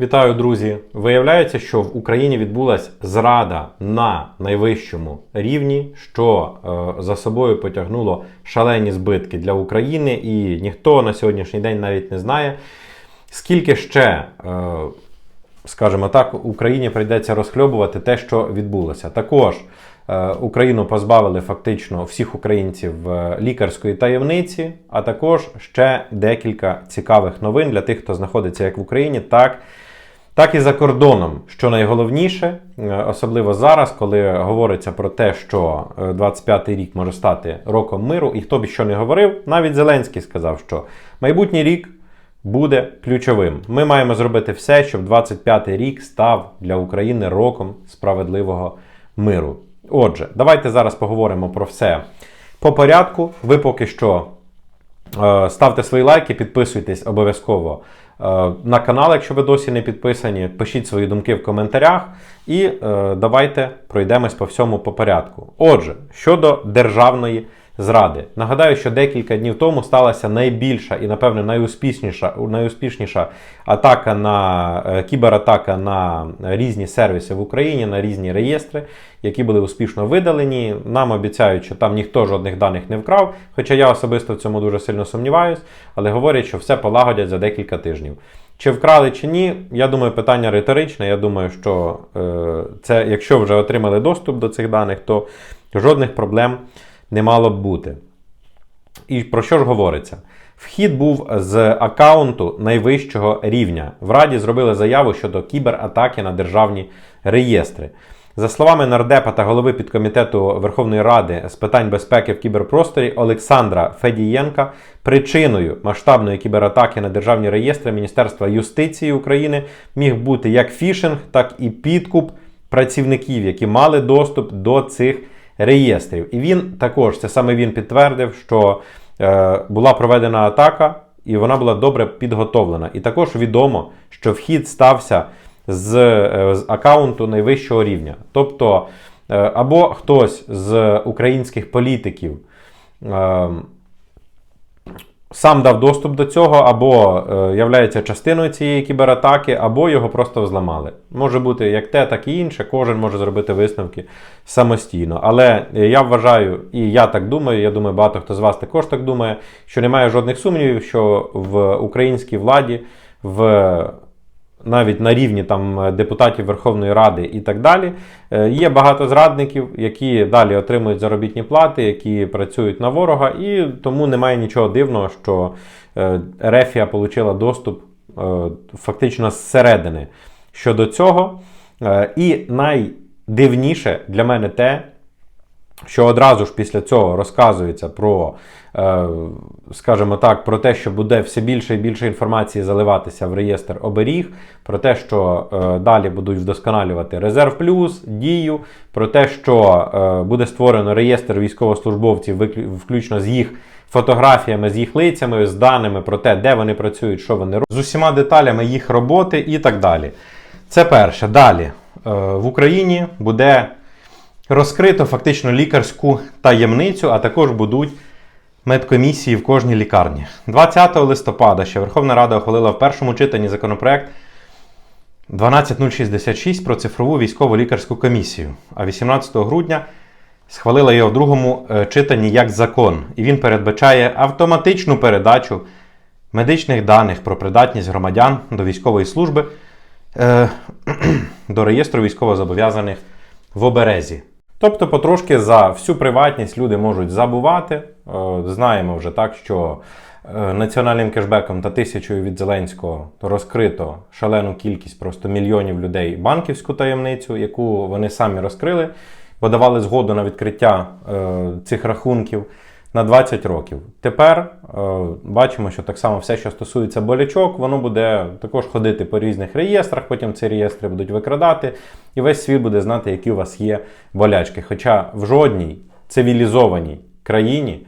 Вітаю, друзі! Виявляється, що в Україні відбулася зрада на найвищому рівні, що е, за собою потягнуло шалені збитки для України, і ніхто на сьогоднішній день навіть не знає, скільки ще, е, скажімо так, Україні прийдеться розхльобувати те, що відбулося. Також е, Україну позбавили фактично всіх українців е, лікарської таємниці, а також ще декілька цікавих новин для тих, хто знаходиться як в Україні, так так і за кордоном, що найголовніше, е, особливо зараз, коли говориться про те, що е, 25-й рік може стати роком миру, і хто б що не говорив, навіть Зеленський сказав, що майбутній рік буде ключовим. Ми маємо зробити все, щоб 25-й рік став для України роком справедливого миру. Отже, давайте зараз поговоримо про все по порядку. Ви поки що Е, Ставте свої лайки, підписуйтесь обов'язково е, на канал, якщо ви досі не підписані. Пишіть свої думки в коментарях і е, давайте пройдемось по всьому по порядку. Отже, щодо державної зради, нагадаю, що декілька днів тому сталася найбільша і, напевне, найуспішніша, найуспішніша атака на е, кібератака на різні сервіси в Україні, на різні реєстри, які були успішно видалені. Нам обіцяють, що там ніхто жодних даних не вкрав. Хоча я особисто в цьому дуже сильно сумніваюсь, але говорять, що все полагодять за декілька тижнів. Чи вкрали, чи ні, я думаю, питання риторичне. Я думаю, що е, це, якщо вже отримали доступ до цих даних, то жодних проблем не мало б бути. І про що ж говориться? Вхід був з аккаунту найвищого рівня. В Раді зробили заяву щодо кібератаки на державні реєстри. За словами нардепа та голови підкомітету Верховної Ради з питань безпеки в кіберпросторі Олександра Федієнка, причиною масштабної кібератаки на державні реєстри Міністерства юстиції України міг бути як фішинг, так і підкуп працівників, які мали доступ до цих реєстрів. І він також, це саме він підтвердив, що е, була проведена атака, і вона була добре підготовлена. І також відомо, що вхід стався з, е, з аккаунту найвищого рівня. Тобто, е, або хтось з українських політиків. Е, Сам дав доступ до цього, або е, являється частиною цієї кібератаки, або його просто взламали. Може бути як те, так і інше. Кожен може зробити висновки самостійно. Але я вважаю, і я так думаю, я думаю, багато хто з вас також так думає, що немає жодних сумнівів, що в українській владі, в навіть на рівні там депутатів Верховної Ради і так далі. Е, Є багато зрадників, які далі отримують заробітні плати, які працюють на ворога, і тому немає нічого дивного, що е, Рефія отримала доступ е, фактично зсередини щодо цього. Е, І найдивніше для мене те, що одразу ж після цього розказується про, е, скажімо так, про те, що буде все більше і більше інформації заливатися в реєстр оберіг, про те, що е, далі будуть вдосконалювати резерв плюс, дію, про те, що е, буде створено реєстр військовослужбовців, включно з їх. Фотографіями з їх лицями, з даними про те, де вони працюють, що вони роблять, з усіма деталями їх роботи і так далі. Це перше. Далі в Україні буде розкрито фактично лікарську таємницю, а також будуть медкомісії в кожній лікарні. 20 листопада ще Верховна Рада ухвалила в першому читанні законопроект 12066 про цифрову військово лікарську комісію. А 18 грудня схвалила його в другому е, читанні як закон. І він передбачає автоматичну передачу медичних даних про придатність громадян до військової служби е, до реєстру військовозобов'язаних в оберезі. Тобто, потрошки за всю приватність люди можуть забувати. Е, Знаємо вже так, що е, національним кешбеком та тисячою від Зеленського розкрито шалену кількість просто мільйонів людей банківську таємницю, яку вони самі розкрили, бо давали згоду на відкриття е, цих рахунків на 20 років. Тепер е, бачимо, що так само все, що стосується болячок, воно буде також ходити по різних реєстрах, потім ці реєстри будуть викрадати, і весь світ буде знати, які у вас є болячки. Хоча в жодній цивілізованій країні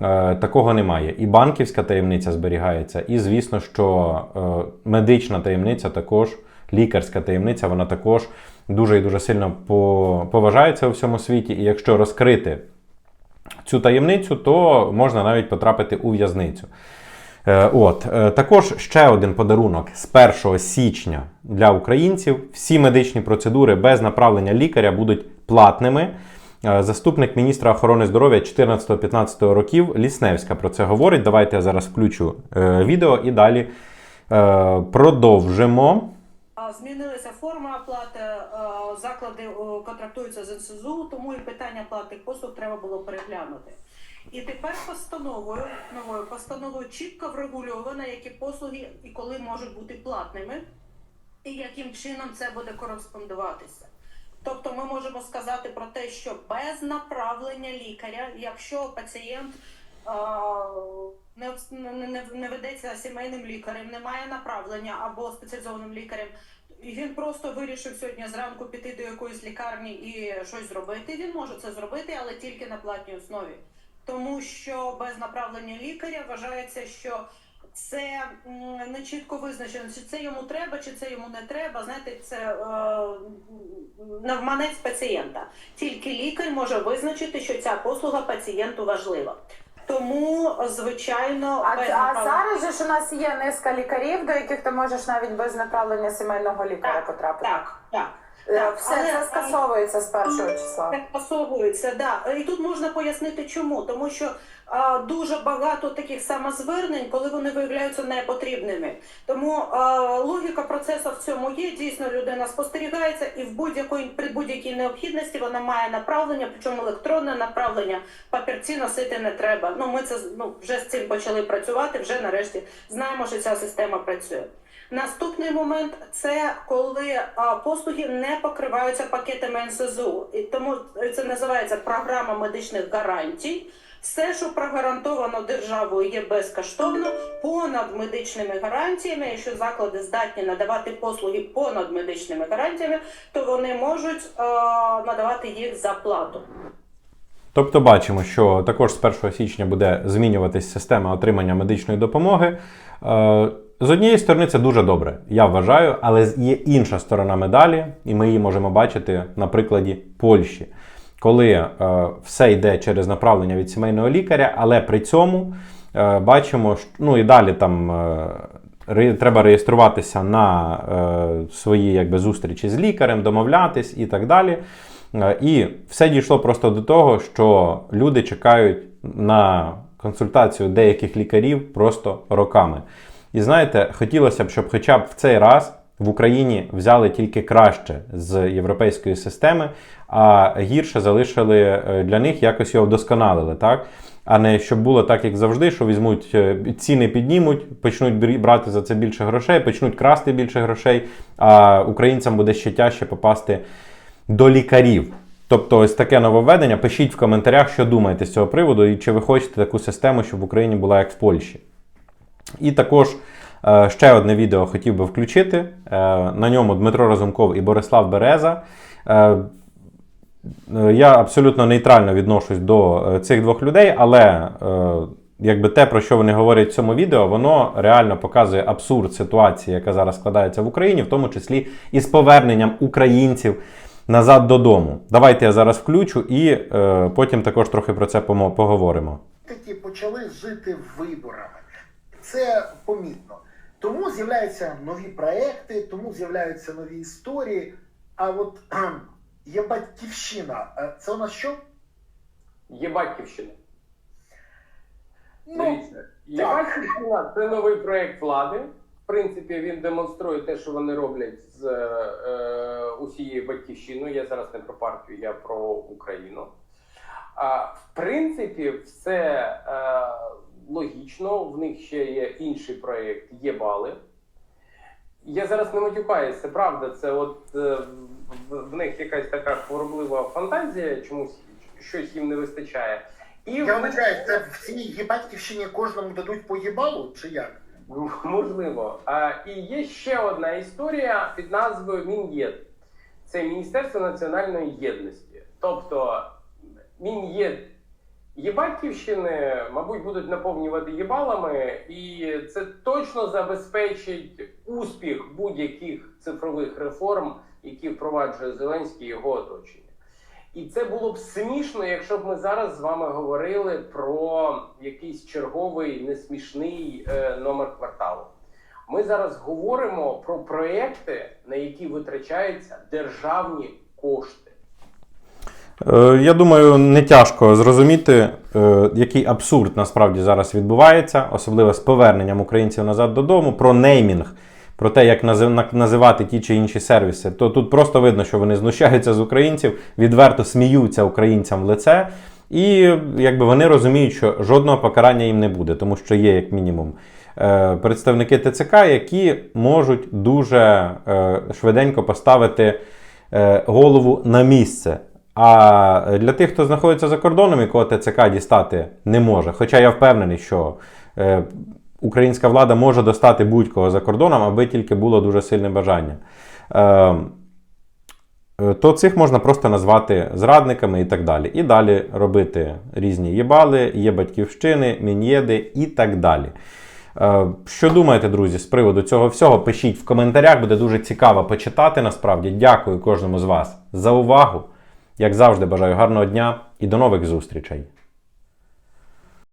е, такого немає. І банківська таємниця зберігається, і звісно, що е, медична таємниця також, лікарська таємниця, вона також дуже і дуже сильно поважається у всьому світі. І якщо розкрити цю таємницю, то можна навіть потрапити у в'язницю. Е, От е, також ще один подарунок з 1 січня для українців. Всі медичні процедури без направлення лікаря будуть платними. Е, Заступник міністра охорони здоров'я 14-15 років Лісневська про це говорить. Давайте я зараз включу відео і далі продовжимо. Змінилася форма оплати, е, заклади е, контрактуються з НСЗУ, тому і питання платних послуг треба було переглянути. І тепер постановою новою постановою чітко врегульовано, які послуги і коли можуть бути платними, і яким чином це буде кореспондуватися. Тобто ми можемо сказати про те, що без направлення лікаря, якщо пацієнт е, не, не, не, ведеться сімейним лікарем, немає направлення або спеціалізованим лікарем, він просто вирішив сьогодні зранку піти до якоїсь лікарні і щось зробити. Він може це зробити, але тільки на платній основі. Тому що без направлення лікаря вважається, що це не чітко визначено, чи це йому треба, чи це йому не треба. Знаєте, це е, навманець пацієнта. Тільки лікар може визначити, що ця послуга пацієнту важлива. Тому, звичайно, А, без а направлення- зараз же ж у нас є низка лікарів, до яких ти можеш навіть без направлення сімейного лікаря так, потрапити. так, так. Е, так, Все але- це скасовується з першого числа. Так посовується, да. І тут можна пояснити, чому. Тому що а, дуже багато таких самозвернень, коли вони виявляються непотрібними. Тому а, логіка процесу в цьому є. Дійсно, людина спостерігається, і в будь-якої при будь-якій необхідності вона має направлення, причому електронне направлення, папірці носити не треба. Ну ми це ну вже з цим почали працювати. Вже нарешті знаємо, що ця система працює. Наступний момент це коли послуги не покриваються пакетами НСЗУ, і тому це називається програма медичних гарантій. Все, що прогарантовано державою, є безкоштовно понад медичними гарантіями. Якщо заклади здатні надавати послуги понад медичними гарантіями, то вони можуть е, надавати їх за плату. Тобто бачимо, що також з 1 січня буде змінюватись система отримання медичної допомоги. Е, З однієї сторони, це дуже добре, я вважаю, але є інша сторона медалі, і ми її можемо бачити на прикладі Польщі, коли е, все йде через направлення від сімейного лікаря, але при цьому е, бачимо, що, ну і далі там. е, Треба реєструватися на е, свої якби, зустрічі з лікарем, домовлятись і так далі. Е, І все дійшло просто до того, що люди чекають на консультацію деяких лікарів просто роками. І знаєте, хотілося б, щоб хоча б в цей раз в Україні взяли тільки краще з європейської системи, а гірше залишили е, для них якось його вдосконалили, так? А не щоб було так, як завжди, що візьмуть е, ціни піднімуть, почнуть брати за це більше грошей, почнуть красти більше грошей, а українцям буде ще тяжче попасти до лікарів. Тобто, ось таке нововведення. Пишіть в коментарях, що думаєте з цього приводу, і чи ви хочете таку систему, щоб в Україні була як в Польщі. І також е, ще одне відео хотів би включити. Е, на ньому Дмитро Разумков і Борислав Береза. Е, я абсолютно нейтрально відношусь до цих двох людей, але якби те, про що вони говорять в цьому відео, воно реально показує абсурд ситуації, яка зараз складається в Україні, в тому числі і з поверненням українців назад додому. Давайте я зараз включу і потім також трохи про це поговоримо. почали жити виборами. Це помітно. Тому з'являються нові проекти, тому з'являються нові історії. А от є батьківщина. Е, Це у нас що? Є батьківщина. Ну, є батьківщина це новий проєкт влади. В принципі, він демонструє те, що вони роблять з е, усією батьківщиною. Я зараз не про партію, я про Україну. А в принципі, все е, логічно. В них ще є інший проєкт, є бали. Я зараз не матюкаюсь, це правда. Це от е, в, них якась така хвороблива фантазія, чомусь щось їм не вистачає. І Я в вважаю, це в цій є батьківщині кожному дадуть по їбалу, чи як? Можливо. А, і є ще одна історія під назвою Мін'єд. Це Міністерство національної єдності. Тобто Мін'єд Єбатьківщини, мабуть, будуть наповнювати єбалами, і це точно забезпечить успіх будь-яких цифрових реформ, які впроваджує Зеленський і його оточення. І це було б смішно, якщо б ми зараз з вами говорили про якийсь черговий несмішний е, номер кварталу. Ми зараз говоримо про проекти, на які витрачаються державні кошти. Е, Я думаю, не тяжко зрозуміти, е, який абсурд насправді зараз відбувається, особливо з поверненням українців назад додому, про неймінг, про те, як називати ті чи інші сервіси. То тут просто видно, що вони знущаються з українців, відверто сміються українцям в лице, і якби вони розуміють, що жодного покарання їм не буде, тому що є як мінімум. е, Представники ТЦК, які можуть дуже швиденько поставити голову на місце. А для тих, хто знаходиться за кордоном, якого ТЦК дістати не може. Хоча я впевнений, що е, українська влада може достати будь-кого за кордоном, аби тільки було дуже сильне бажання. Е, е, то цих можна просто назвати зрадниками і так далі. І далі робити різні єбали, є батьківщини, мін'єди і так далі. Е, Що думаєте, друзі, з приводу цього всього? Пишіть в коментарях, буде дуже цікаво почитати. Насправді, дякую кожному з вас за увагу. Як завжди, бажаю гарного дня і до нових зустрічей.